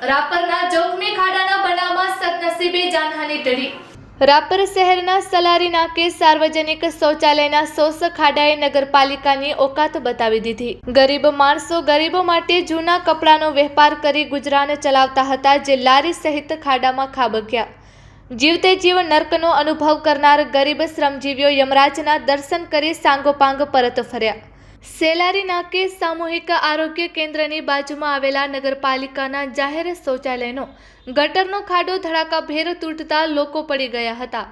રાપરના જોખમી ખાડાના બનાવમાં સદનસીબે જાનહાની ટળી. રાપર શહેરના સલારી નાકે સાર્વજનિક શૌચાલયના સોસ ખાડાએ નગરપાલિકાની ઓકાત બતાવી દીધી. ગરીબ માણસો ગરીબો માટે જૂના કપડાનો વેપાર કરી ગુજરાન ચલાવતા હતા જે લારી સહિત ખાડામાં ખાબક્યા. જીવતે જીવ નર્કનો અનુભવ કરનાર ગરીબ શ્રમજીવીઓ યમરાજના દર્શન કરી સાંગોપાંગ પરત ફર્યા. સેલારી નાકે સામૂહિક આરોગ્ય કેન્દ્રની બાજુમાં આવેલા નગરપાલિકાના જાહેર શૌચાલયનો ગટરનો ખાડો ધડાકાભેર તૂટતા લોકો પડી ગયા હતા.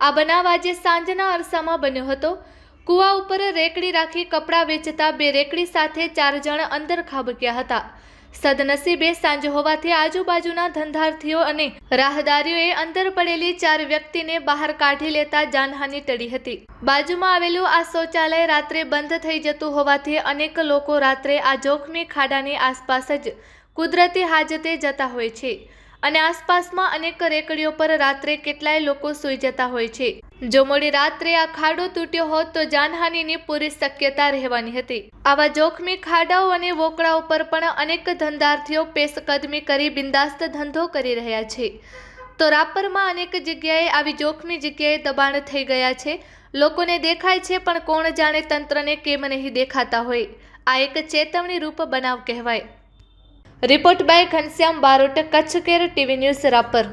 આ બનાવ આજે સાંજના અરસામાં બન્યો હતો. કૂવા ઉપર રેકડી રાખી કપડાં વેચતા બે રેકડી સાથે ચાર જણ અંદર ખાબક્યા હતા. સદનસીબે સાંજ હોવાથી આજુબાજુના ધંધાર્થીઓ અને રાહદારીઓએ અંદર પડેલી ચાર વ્યક્તિને બહાર કાઢી લેતા જાનહાનિ ટળી હતી. બાજુમાં આવેલું આ શૌચાલય રાત્રે બંધ થઈ જતું હોવાથી અનેક લોકો રાત્રે આ જોખમી ખાડાની આસપાસ જ કુદરતી હાજતે જતા હોય છે. અને આસપાસમાં અનેક રેકડીઓ પર રાત્રે કેટલાય લોકો સૂઈ જતા હોય છે. જો મોડી રાત્રે આ ખાડો તૂટ્યો હોત તો જાનહાનિની પૂરી શક્યતા રહેવાની હતી. આવા જોખમી ખાડાઓ અને વોકળાઓ પર પણ અનેક ધંધાર્થીઓ પેશકદમી કરી બિંદાસ્ત ધંધો કરી રહ્યા છે. તો રાપરમાં અનેક જગ્યાએ આવી જોખમી જગ્યાએ દબાણ થઈ ગયા છે. લોકોને દેખાય છે પણ કોણ જાણે તંત્રને કેમ નહીં દેખાતા હોય. આ એક ચેતવણી રૂપ બનાવ કહેવાય. Report by Ghanshyam Barot Kutch care TV news Rapar.